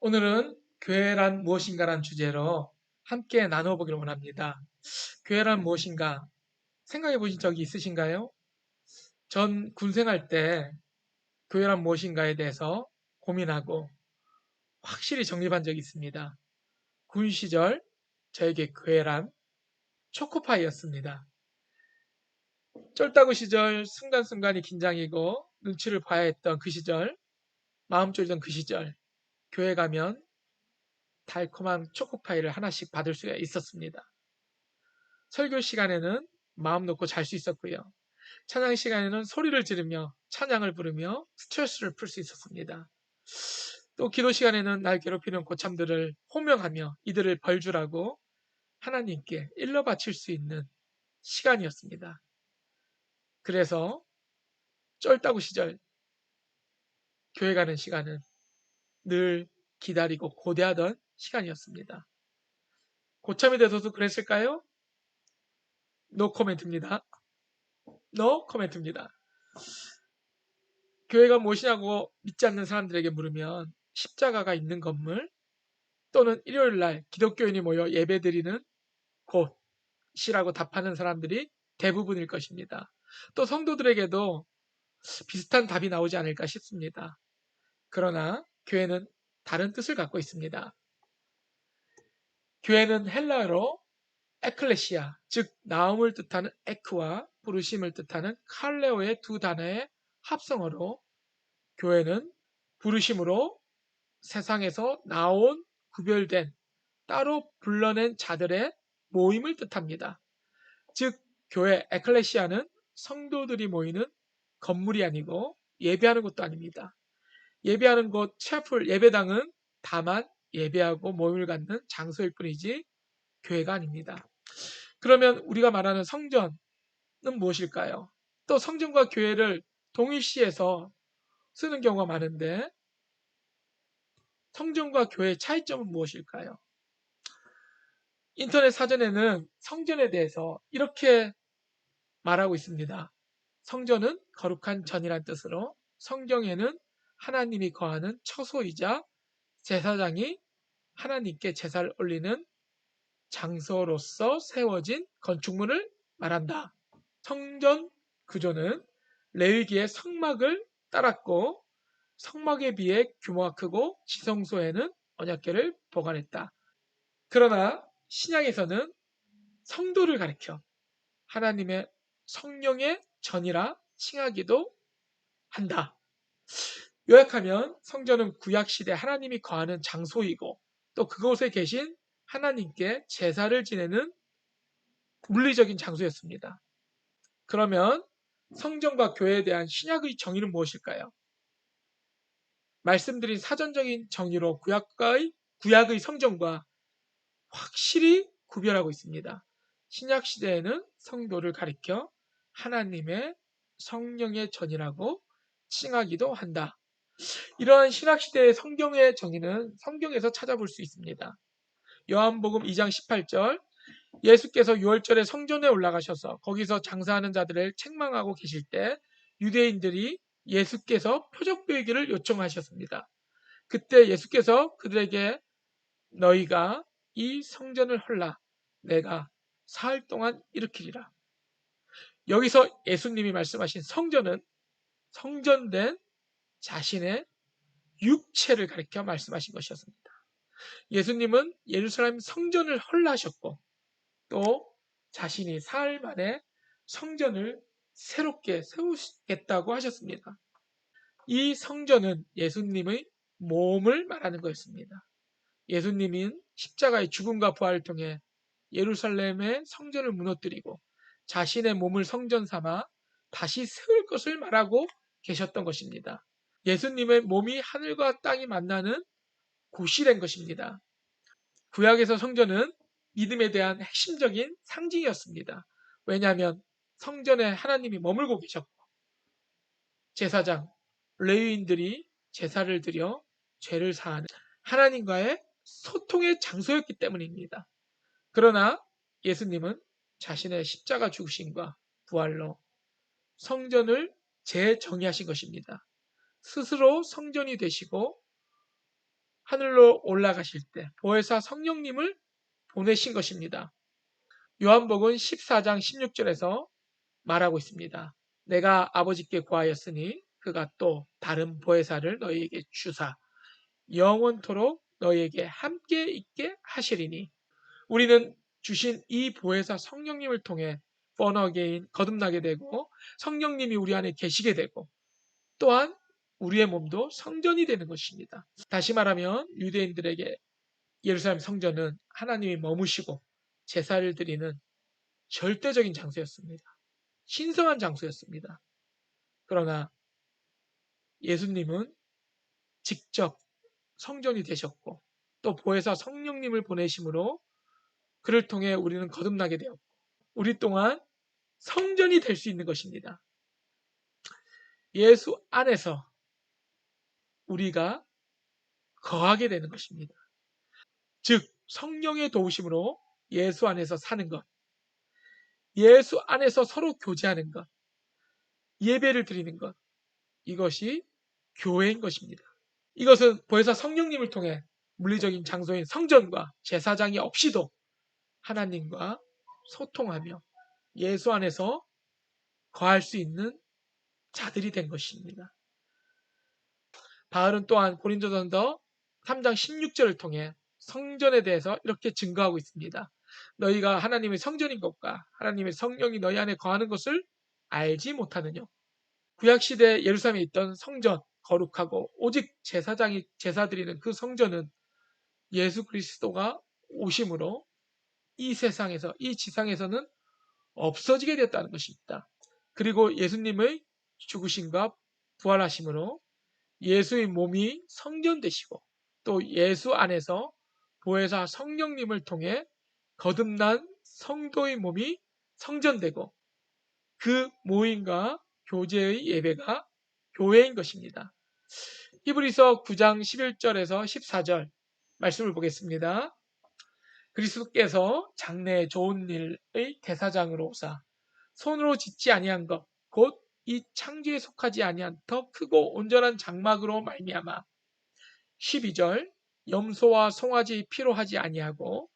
오늘은 교회란 무엇인가란 주제로 함께 나눠보기를 원합니다. 교회란 무엇인가 생각해 보신 적이 있으신가요? 전 군생활 때 교회란 무엇인가에 대해서 고민하고 확실히 정립한 적이 있습니다. 군 시절 저에게 교회란 초코파이였습니다. 쫄따구 시절 순간순간이 긴장이고 눈치를 봐야 했던 그 시절 마음 쫄던 그 시절 교회 가면 달콤한 초코파이를 하나씩 받을 수가 있었습니다. 설교 시간에는 마음 놓고 잘 수 있었고요. 찬양 시간에는 소리를 지르며 찬양을 부르며 스트레스를 풀 수 있었습니다. 또 기도 시간에는 날 괴롭히는 고참들을 호명하며 이들을 벌주라고 하나님께 일러 바칠 수 있는 시간이었습니다. 그래서 쩔다구 시절 교회 가는 시간은 늘 기다리고 고대하던 시간이었습니다. 고참이 돼서도 그랬을까요? 노 코멘트입니다. 노 코멘트입니다. 교회가 무엇이냐고 믿지 않는 사람들에게 물으면 십자가가 있는 건물 또는 일요일 날 기독교인이 모여 예배드리는 곳이라고 답하는 사람들이 대부분일 것입니다. 또 성도들에게도 비슷한 답이 나오지 않을까 싶습니다. 그러나 교회는 다른 뜻을 갖고 있습니다. 교회는 헬라어로 에클레시아, 즉 나음을 뜻하는 에크와 부르심을 뜻하는 칼레오의 두 단어의 합성어로 교회는 부르심으로 세상에서 나온 구별된 따로 불러낸 자들의 모임을 뜻합니다. 즉 교회 에클레시아는 성도들이 모이는 건물이 아니고 예배하는 곳도 아닙니다. 예배하는 곳 채플 예배당은 다만 예배하고 모임을 갖는 장소일 뿐이지 교회가 아닙니다. 그러면 우리가 말하는 성전은 무엇일까요? 또 성전과 교회를 동일시해서 쓰는 경우가 많은데 성전과 교회의 차이점은 무엇일까요? 인터넷 사전에는 성전에 대해서 이렇게 말하고 있습니다. 성전은 거룩한 전이란 뜻으로 성경에는 하나님이 거하는 처소이자 제사장이 하나님께 제사를 올리는 장소로서 세워진 건축물을 말한다. 성전 구조는 레위기의 성막을 따랐고 성막에 비해 규모가 크고 지성소에는 언약계를 보관했다. 그러나 신약에서는 성도를 가리켜 하나님의 성령의 전이라 칭하기도 한다. 요약하면 성전은 구약시대 하나님이 거하는 장소이고 또 그곳에 계신 하나님께 제사를 지내는 물리적인 장소였습니다. 그러면 성전과 교회에 대한 신약의 정의는 무엇일까요? 말씀드린 사전적인 정의로 구약의, 구약의 성전과 확실히 구별하고 있습니다. 신약 시대에는 성도를 가리켜 하나님의 성령의 전이라고 칭하기도 한다. 이러한 신학시대의 성경의 정의는 성경에서 찾아볼 수 있습니다. 요한복음 2장 18절 예수께서 6월절에 성전에 올라가셔서 거기서 장사하는 자들을 책망하고 계실 때 유대인들이 예수께서 표적 보이기를 요청하셨습니다. 그때 예수께서 그들에게 너희가 이 성전을 헐라 내가 사흘 동안 일으키리라. 여기서 예수님이 말씀하신 성전은 성전된 자신의 육체를 가리켜 말씀하신 것이었습니다. 예수님은 예루살렘 성전을 헐라하셨고 또 자신이 사흘 만에 성전을 새롭게 세우겠다고 하셨습니다. 이 성전은 예수님의 몸을 말하는 것입니다. 예수님은 십자가의 죽음과 부활을 통해 예루살렘의 성전을 무너뜨리고 자신의 몸을 성전 삼아 다시 세울 것을 말하고 계셨던 것입니다. 예수님의 몸이 하늘과 땅이 만나는 곳이 된 것입니다. 구약에서 성전은 믿음에 대한 핵심적인 상징이었습니다. 왜냐하면 성전에 하나님이 머물고 계셨고 제사장, 레위인들이 제사를 드려 죄를 사하는 하나님과의 소통의 장소였기 때문입니다. 그러나 예수님은 자신의 십자가 죽으심과 부활로 성전을 재정의하신 것입니다. 스스로 성전이 되시고 하늘로 올라가실 때 보혜사 성령님을 보내신 것입니다. 요한복음 14장 16절에서 말하고 있습니다. 내가 아버지께 구하였으니 그가 또 다른 보혜사를 너희에게 주사 영원토록 너희에게 함께 있게 하시리니 우리는 주신 이 보혜사 성령님을 통해 번어게인 거듭나게 되고 성령님이 우리 안에 계시게 되고 또한 우리의 몸도 성전이 되는 것입니다. 다시 말하면 유대인들에게 예루살렘 성전은 하나님이 머무시고 제사를 드리는 절대적인 장소였습니다. 신성한 장소였습니다. 그러나 예수님은 직접 성전이 되셨고 또 보혜사 성령님을 보내심으로 그를 통해 우리는 거듭나게 되었고 우리 또한 성전이 될 수 있는 것입니다. 예수 안에서 우리가 거하게 되는 것입니다. 즉 성령의 도우심으로 예수 안에서 사는 것, 예수 안에서 서로 교제하는 것, 예배를 드리는 것, 이것이 교회인 것입니다. 이것은 보혜사 성령님을 통해 물리적인 장소인 성전과 제사장이 없이도 하나님과 소통하며 예수 안에서 거할 수 있는 자들이 된 것입니다. 바울은 또한 고린도전서 3장 16절을 통해 성전에 대해서 이렇게 증거하고 있습니다. 너희가 하나님의 성전인 것과 하나님의 성령이 너희 안에 거하는 것을 알지 못하느냐. 구약시대 예루살렘에 있던 성전, 거룩하고 오직 제사장이 제사 드리는 그 성전은 예수 그리스도가 오심으로 이 세상에서, 이 지상에서는 없어지게 되었다는 것입니다. 그리고 예수님의 죽으심과 부활하심으로 예수의 몸이 성전 되시고 또 예수 안에서 보혜사 성령님을 통해 거듭난 성도의 몸이 성전되고 그 모임과 교제의 예배가 교회인 것입니다. 히브리서 9장 11절에서 14절 말씀을 보겠습니다. 그리스도께서 장래의 좋은 일의 대사장으로 오사 손으로 짓지 아니한 것 곧 이 창조에 속하지 아니한 더 크고 온전한 장막으로 말미암아 12절 염소와 송아지의 피로 하지 아니하고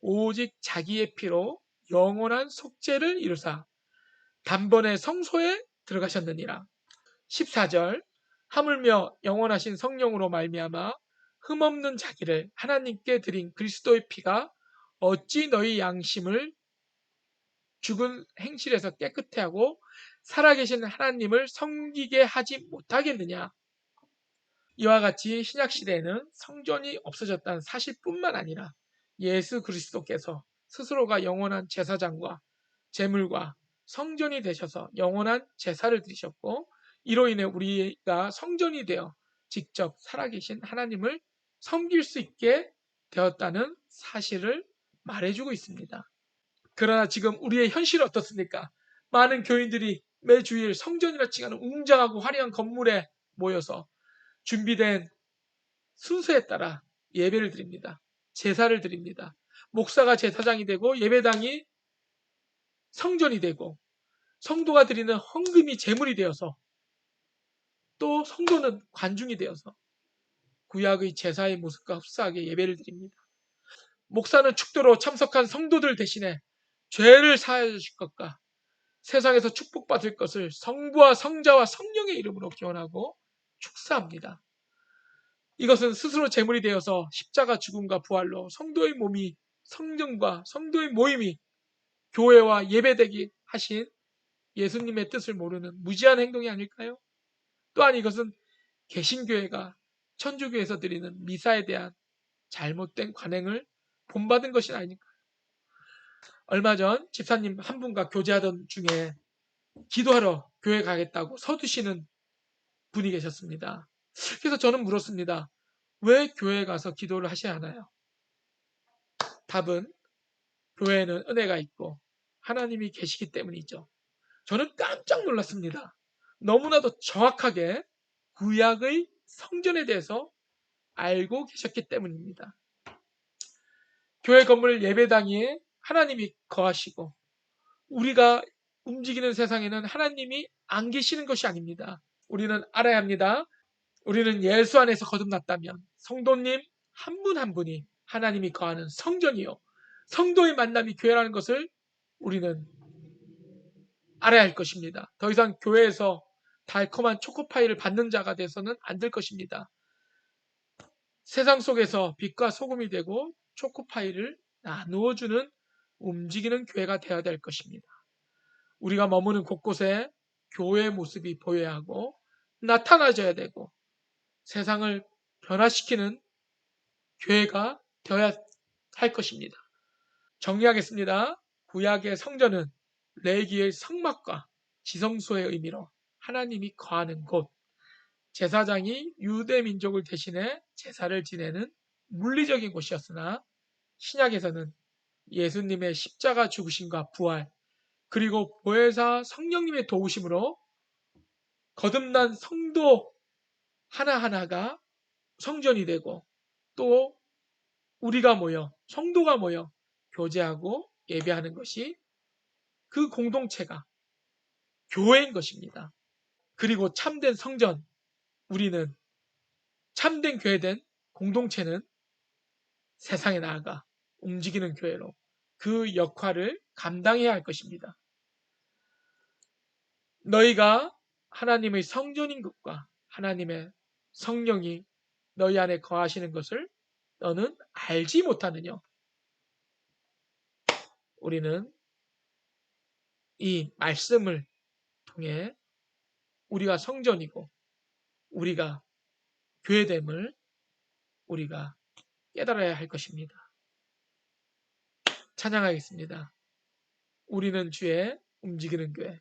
오직 자기의 피로 영원한 속죄를 이루사 단번에 성소에 들어가셨느니라. 14절 하물며 영원하신 성령으로 말미암아 흠없는 자기를 하나님께 드린 그리스도의 피가 어찌 너희 양심을 죽은 행실에서 깨끗해 하고 살아계신 하나님을 섬기게 하지 못하겠느냐? 이와 같이 신약 시대에는 성전이 없어졌다는 사실뿐만 아니라 예수 그리스도께서 스스로가 영원한 제사장과 제물과 성전이 되셔서 영원한 제사를 드리셨고 이로 인해 우리가 성전이 되어 직접 살아계신 하나님을 섬길 수 있게 되었다는 사실을 말해주고 있습니다. 그러나 지금 우리의 현실은 어떻습니까? 많은 교인들이 매주일 성전이라 칭하는 웅장하고 화려한 건물에 모여서 준비된 순서에 따라 예배를 드립니다. 제사를 드립니다. 목사가 제사장이 되고 예배당이 성전이 되고 성도가 드리는 헌금이 제물이 되어서 또 성도는 관중이 되어서 구약의 제사의 모습과 흡사하게 예배를 드립니다. 목사는 축도로 참석한 성도들 대신에 죄를 사하여 주실 것과 세상에서 축복받을 것을 성부와 성자와 성령의 이름으로 기원하고 축사합니다. 이것은 스스로 제물이 되어서 십자가 죽음과 부활로 성도의 몸이 성령과 성도의 모임이 교회와 예배되기 하신 예수님의 뜻을 모르는 무지한 행동이 아닐까요? 또한 이것은 개신교회가 천주교에서 드리는 미사에 대한 잘못된 관행을 본받은 것이 아닐까요? 얼마 전 집사님 한 분과 교제하던 중에 기도하러 교회 가겠다고 서두시는 분이 계셨습니다. 그래서 저는 물었습니다. 왜 교회에 가서 기도를 하셔야 하나요? 답은 교회에는 은혜가 있고 하나님이 계시기 때문이죠. 저는 깜짝 놀랐습니다. 너무나도 정확하게 구약의 성전에 대해서 알고 계셨기 때문입니다. 교회 건물 예배당에 하나님이 거하시고 우리가 움직이는 세상에는 하나님이 안 계시는 것이 아닙니다. 우리는 알아야 합니다. 우리는 예수 안에서 거듭났다면 성도님 한분한 분이 하나님이 거하는 성전이요. 성도의 만남이 교회라는 것을 우리는 알아야 할 것입니다. 더 이상 교회에서 달콤한 초코파이를 받는 자가 돼서는 안 될 것입니다. 세상 속에서 빛과 소금이 되고 초코파이를 나누어주는 움직이는 교회가 되어야 될 것입니다. 우리가 머무는 곳곳에 교회의 모습이 보여야 하고 나타나져야 되고 세상을 변화시키는 교회가 되어야 할 것입니다. 정리하겠습니다. 구약의 성전은 레기의 성막과 지성소의 의미로 하나님이 거하는 곳, 제사장이 유대 민족을 대신해 제사를 지내는 물리적인 곳이었으나 신약에서는 예수님의 십자가 죽으심과 부활, 그리고 보혜사 성령님의 도우심으로 거듭난 성도 하나하나가 성전이 되고 또 우리가 모여 성도가 모여 교제하고 예배하는 것이 그 공동체가 교회인 것입니다. 그리고 참된 성전 우리는 참된 교회된 공동체는 세상에 나아가 움직이는 교회로 그 역할을 감당해야 할 것입니다. 너희가 하나님의 성전인 것과 하나님의 성령이 너희 안에 거하시는 것을 너는 알지 못하느냐? 우리는 이 말씀을 통해 우리가 성전이고 우리가 교회됨을 우리가 깨달아야 할 것입니다. 찬양하겠습니다. 우리는 주의 움직이는 교회.